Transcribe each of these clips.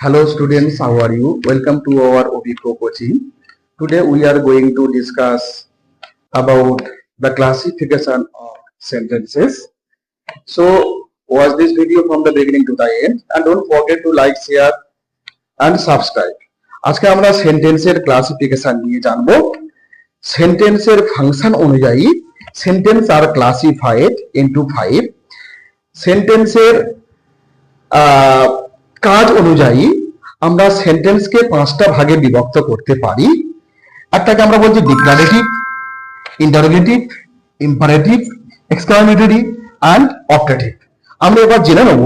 Hello students, how are you? Welcome to our OBPro coaching. Today we are going to discuss about the classification of sentences. So watch this video from the beginning to the end and don't forget to like, share and subscribe. আজকে আমরা সেন্টেন্সের classification নিয়ে জানবো সেন্টেন্সের function অনুযায়ী sentence are classified into five সেন্টেন্সের আহ, কাজ অনুযায়ী আমরা সেন্টেন্সকে পাঁচটা ভাগে বিভক্ত করতে পারি। একটাকে আমরা বলছি declarative interrogative imperative exclamatory and optative আমরা এবার জেনে নেব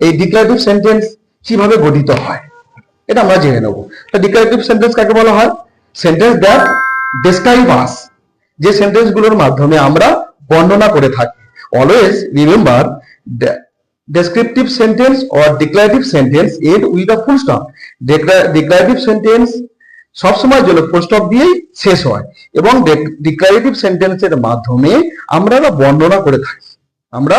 এই ডিক্লারেটিভ সেন্টেন্স কীভাবে গঠিত হয়। এটা আমরা জেনে নেব। তা ডিক্লারেটিভ সেন্টেন্স কাকে বলা হয়? সেন্টেন্স দ্যাট ডেসক্রাইব আস যে সেন্টেন্সগুলোর মাধ্যমে আমরা বর্ণনা করে থাকি। Always remember descriptive sentence or declarative sentence end with a full stop declarative sentence সবসময় জন্য ফুল স্টপ দিয়েই শেষ হয়। এবং ডিক্লারেটিভ সেন্টেন্সের মাধ্যমে আমরা বর্ণনা করে থাকি। আমরা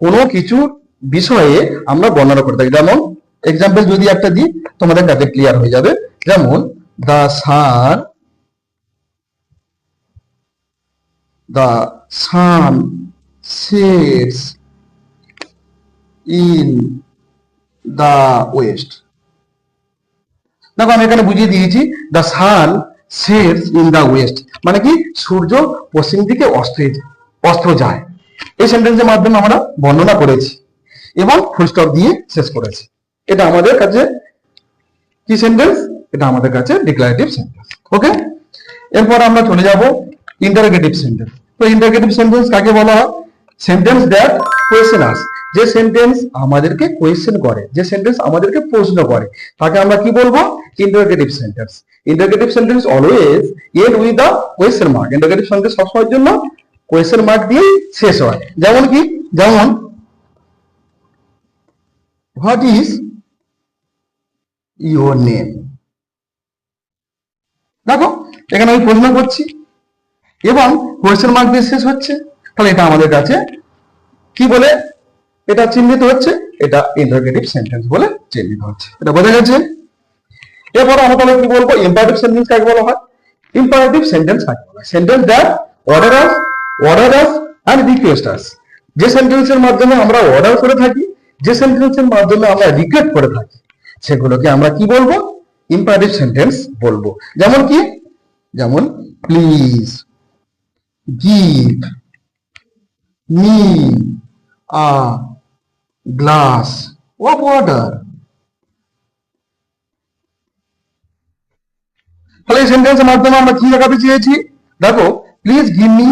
কোনো কিছু বিষয়ে আমরা বর্ণনা করে থাকি। যেমন এক্সাম্পল যদি একটা দিই, তোমাদের কাছে ক্লিয়ার হয়ে যাবে। যেমন the sun the sun sets in the west. দেখো, আমি এখানে বুঝিয়ে দিয়েছি the sun sets in the west. মানে কি? সূর্য পশ্চিম দিকে অস্ত অস্ত যায়। এই সেন্টেন্সের মাধ্যমে আমরা বর্ণনা করেছি এবং ফুল স্টপ দিয়ে শেষ করেছি। এটা আমাদের কাছে কি সেন্টেন্স এটা আমাদের কাছে ডিক্লারেটিভ সেন্টেন্স ওকে এরপর আমরা চলে যাব ইন্টারোগেটিভ সেন্টেন্স তো ইন্টারোগেটিভ সেন্টেন্স কাকে বলা হয়? সেন্টেন্স দ্যাট কোয়েশ্চেন আস যে সেন্টেন্স আমাদেরকে কোয়েশ্চেন করে, যে সেন্টেন্স আমাদেরকে প্রশ্ন করে, তাকে আমরা কি বলব? Interrogative sentence interrogative sentence always end with the question mark interrogative sentence সবসময়ের জন্য কোয়েশ্চেন মার্ক দিয়েই শেষ হয়। যেমন কি? যেমন হোয়াট ইজ ইউর নেম দেখো, এখানে আমি প্রশ্ন করছি। এবং কোয়েশ্চেন মার্ক দিয়ে শেষ হচ্ছে। তাহলে এটা আমাদের কাছে কি বলে? এটা চিহ্নিত হচ্ছে, এটা ইন্টারোগেটিভ সেন্টেন্স বলে চিহ্নিত হচ্ছে। এটা বোঝা গেছে? এরপর আমরা তাহলে কি বলব? ইম্পারেটিভ সেন্টেন্স কাকে বলা হয়? ইম্পারেটিভ সেন্টেন্স কাকে বলা হয়? Sentence that order us order us and request us যে সেন্টেন্সের মাধ্যমে আমরা অর্ডার করে থাকি, যে সেন্টেন্সের মাধ্যমে আমরা রিকোয়েস্ট করে থাকি, সেগুলোকে আমরা কি বলব? ইম্পারেটিভ সেন্টেন্স বলব। যেমন কি? যেমন please give me a glass of water তাহলে এই সেন্টেন্সের মাধ্যমে আমরা কি দেখাতে চেয়েছি? দেখো please give me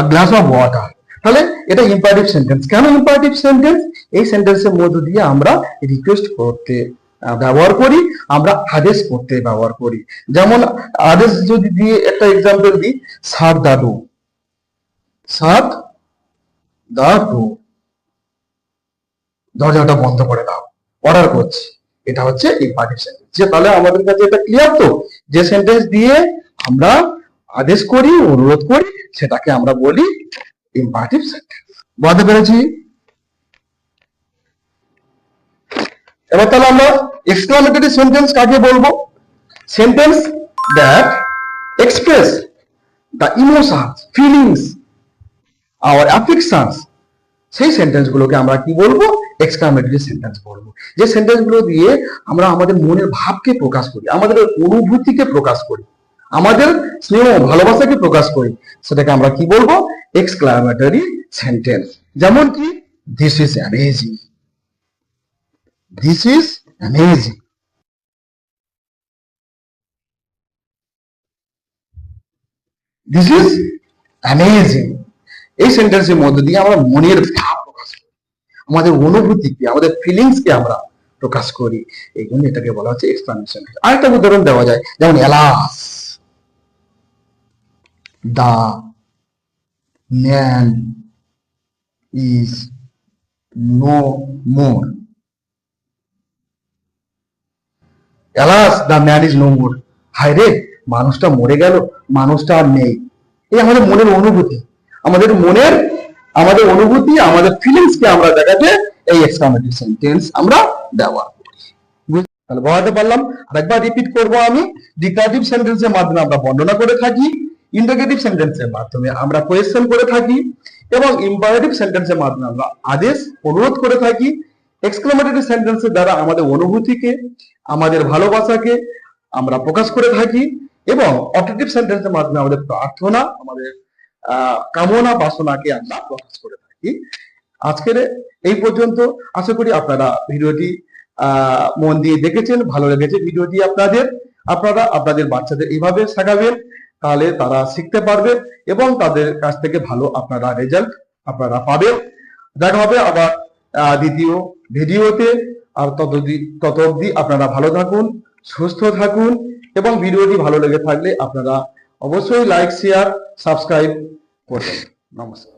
a glass of water তাহলে এটা ইম্পারেটিভ সেন্টেন্স কেন ইম্পারেটিভ সেন্টেন্স এই সেন্টেন্সের মধ্য দিয়ে আমরা রিকোয়েস্ট করতে ব্যবহার করি, আমরা আদেশ করতে ব্যবহার করি। যেমন আদেশ যদি দিয়ে একটা এক্সাম্পল দিই, সাত দাদু সাত দাদু দরজাটা বন্ধ করে দাও। অর্ডার করছি। এটা হচ্ছে ইম্পারেটিভ সেন্টেন্স যে তাহলে আমাদের কাছে এটা ক্লিয়ার তো? যে সেন্টেন্স দিয়ে আমরা আদেশ করি, অনুরোধ করি, সেটাকে আমরা বলি ইম্পারেটিভ সেন্টেন্স বুঝতে পেরেছি? এবার তাহলে আমরা এক্সক্লামেটরি সেন্টেন্স কাকে বলব? Sentence that express the emotions feelings our affections সেই সেন্টেন্স গুলোকে আমরা কি বলব? এক্সক্লামেটরি সেন্টেন্স বলব যে সেন্টেন্সগুলো দিয়ে আমরা আমাদের মনের ভাবকে প্রকাশ করি, আমাদের অনুভূতিকে প্রকাশ করি, আমাদের স্নেহ ভালোবাসাকে প্রকাশ করি, সেটাকে আমরা কি বলব? এক্সক্লামেটরি সেন্টেন্স যেমন কি? This is amazing this is amazing this is amazing এই সেন্টেন্সের মধ্যে দিয়ে আমরা মনের ভাব আমাদের অনুভূতিকে, আমাদের ফিলিংসকে আমরা প্রকাশ করি। এই জন্য এটাকে বলা হচ্ছে এক্সপ্লানেশন আরেকটা উদাহরণ দেওয়া যায়, যেমন alas, the, man, is, no more. Alas, the, man, is no more. হায় রে মানুষটা মরে গেল, মানুষটা আর নেই। এই আমাদের মনের অনুভূতি। আমাদের মনের আমাদের অনুভূতি, আমাদের ফিলিংস কে আমরা দেখাতে এই এক্সক্লামেটিভ সেন্টেন্স আমরা ব্যবহার তাহলে বোঝাতে পারলাম, আরেকবার রিপিট করব আমি। ডিক্লারেটিভ সেন্টেন্সের মাধ্যমে আমরা বর্ণনা করে থাকি ইন্টারগেটিভ সেন্টেন্সের মাধ্যমে আমরা কোয়েশ্চেন করে থাকি, এবং ইম্পারেটিভ সেন্টেন্সের মাধ্যমে আমরা আদেশ, অনুরোধ করে থাকি। এক্সক্লামেটরি সেন্টেন্সের দ্বারা আমাদের অনুভূতিকে, আমাদের ভালোবাসাকে আমরা প্রকাশ করে থাকি, এবং অপটেটিভ সেন্টেন্সের মাধ্যমে আমাদের প্রার্থনা, আমাদের কামনা বাসনাকে আমরা প্রকাশ করে থাকি। আজকের এই পর্যন্ত আশা করি আপনারা ভিডিওটি মন দিয়ে দেখেছেন, ভালো লেগেছে ভিডিওটি আপনাদের। আপনারা আপনাদের বাচ্চাদের এইভাবে শেখাবেন, তাহলে তারা শিখতে পারবে এবং তাদের কাছ থেকে ভালো আপনারা রেজাল্ট আপনারা পাবেন। দেখা হবে আবার দ্বিতীয় ভিডিওতে। আর তত তত অবধি আপনারা ভালো থাকুন, সুস্থ থাকুন এবং ভিডিওটি ভালো লেগে থাকলে আপনারা অবশ্যই লাইক শেয়ার সাবস্ক্রাইব করবেন নমস্কার